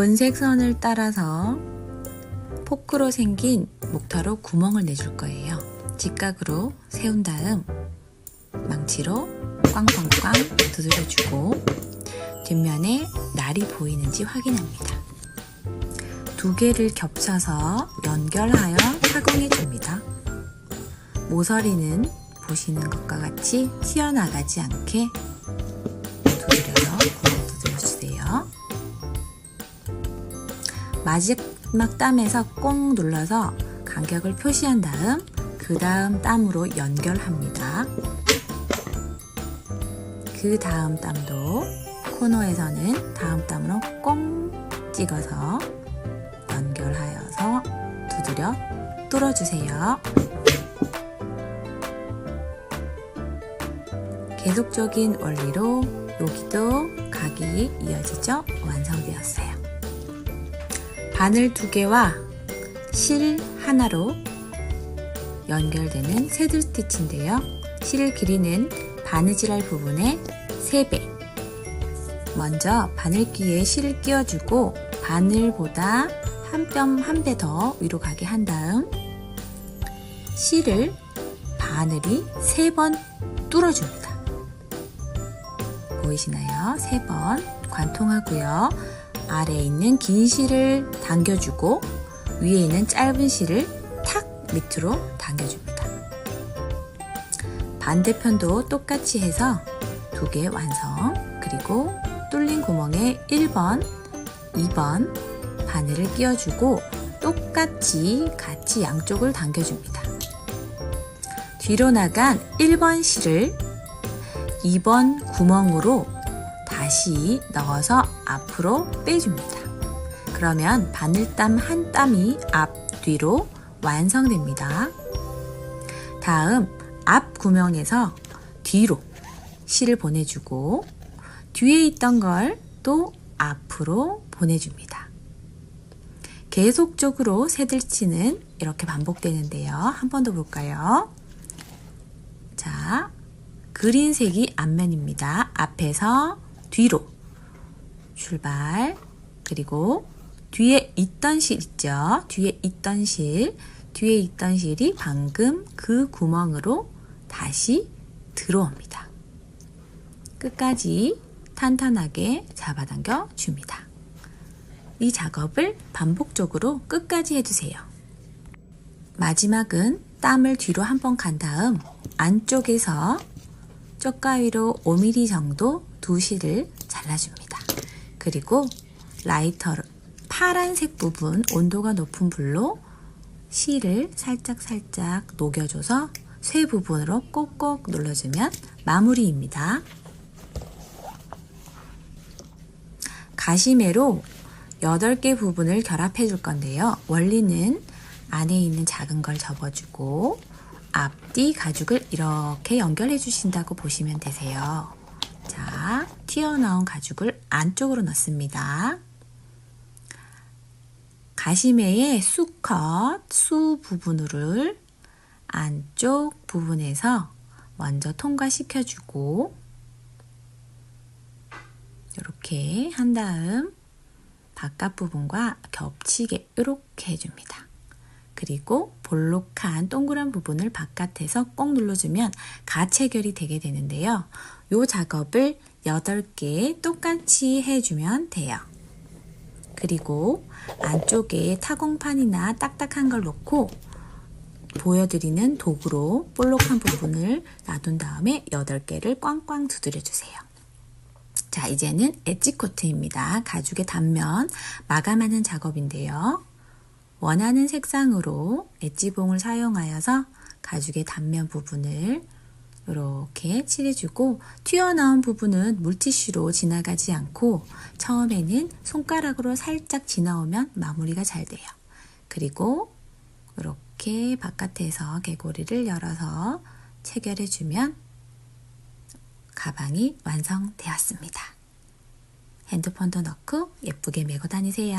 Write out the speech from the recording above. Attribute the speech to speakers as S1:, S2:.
S1: 은색 선을 따라서 포크로 생긴 목타로 구멍을 내줄 거예요. 직각으로 세운 다음 망치로 꽝꽝꽝 두드려주고 뒷면에 날이 보이는지 확인합니다. 두 개를 겹쳐서 연결하여 타공해 줍니다. 모서리는 보시는 것과 같이 튀어나가지 않게 마지막 땀에서 꽁 눌러서 간격을 표시한 다음 그 다음 땀으로 연결합니다. 그 다음 땀도 코너에서는 다음 땀으로 꽁 찍어서 연결하여서 두드려 뚫어주세요. 계속적인 원리로 여기도 각이 이어지죠? 완성되었어요. 바늘 두 개와 실 하나로 연결되는 새들 스티치인데요. 실 길이는 바느질할 부분의 3배. 먼저 바늘기에 실을 끼워주고 바늘보다 한 뼘 한 배 더 위로 가게 한 다음 실을 바늘이 3번 뚫어줍니다. 보이시나요? 3번 관통하고요. 아래에 있는 긴 실을 당겨주고 위에 있는 짧은 실을 탁 밑으로 당겨줍니다. 반대편도 똑같이 해서 두 개 완성. 그리고 뚫린 구멍에 1번, 2번 바늘을 끼워주고 똑같이 같이 양쪽을 당겨줍니다. 뒤로 나간 1번 실을 2번 구멍으로 다시 넣어서 앞으로 빼줍니다. 그러면 바늘땀 한 땀이 앞뒤로 완성됩니다. 다음 앞 구멍에서 뒤로 실을 보내주고 뒤에 있던 걸 또 앞으로 보내줍니다. 계속적으로 새들치는 이렇게 반복되는데요. 한 번 더 볼까요? 자, 그린 색이 앞면입니다. 앞에서 뒤로 출발 그리고 뒤에 있던 실 있죠? 뒤에 있던 실 뒤에 있던 실이 방금 그 구멍으로 다시 들어옵니다. 끝까지 탄탄하게 잡아당겨 줍니다. 이 작업을 반복적으로 끝까지 해주세요. 마지막은 땀을 뒤로 한번 간 다음 안쪽에서 쪽가위로 5mm 정도 두 실을 잘라줍니다. 그리고 라이터를 파란색 부분 온도가 높은 불로 실을 살짝살짝 녹여줘서 쇠 부분으로 꼭꼭 눌러주면 마무리입니다. 가시매로 8개 부분을 결합해 줄 건데요. 원리는 안에 있는 작은 걸 접어주고 앞뒤 가죽을 이렇게 연결해 주신다고 보시면 되세요. 자, 튀어나온 가죽을 안쪽으로 넣습니다. 가시매의 수컷, 수 부분을 안쪽 부분에서 먼저 통과시켜주고 이렇게 한 다음 바깥 부분과 겹치게 이렇게 해줍니다. 그리고 볼록한 동그란 부분을 바깥에서 꼭 눌러주면 가체결이 되게 되는데요. 이 작업을 8개 똑같이 해주면 돼요. 그리고 안쪽에 타공판이나 딱딱한 걸 놓고 보여드리는 도구로 볼록한 부분을 놔둔 다음에 8개를 꽝꽝 두드려 주세요. 자, 이제는 엣지 코트입니다. 가죽의 단면 마감하는 작업인데요. 원하는 색상으로 엣지봉을 사용하여서 가죽의 단면 부분을 이렇게 칠해주고 튀어나온 부분은 물티슈로 지나가지 않고 처음에는 손가락으로 살짝 지나오면 마무리가 잘 돼요. 그리고 이렇게 바깥에서 개고리를 열어서 체결해주면 가방이 완성되었습니다. 핸드폰도 넣고 예쁘게 메고 다니세요.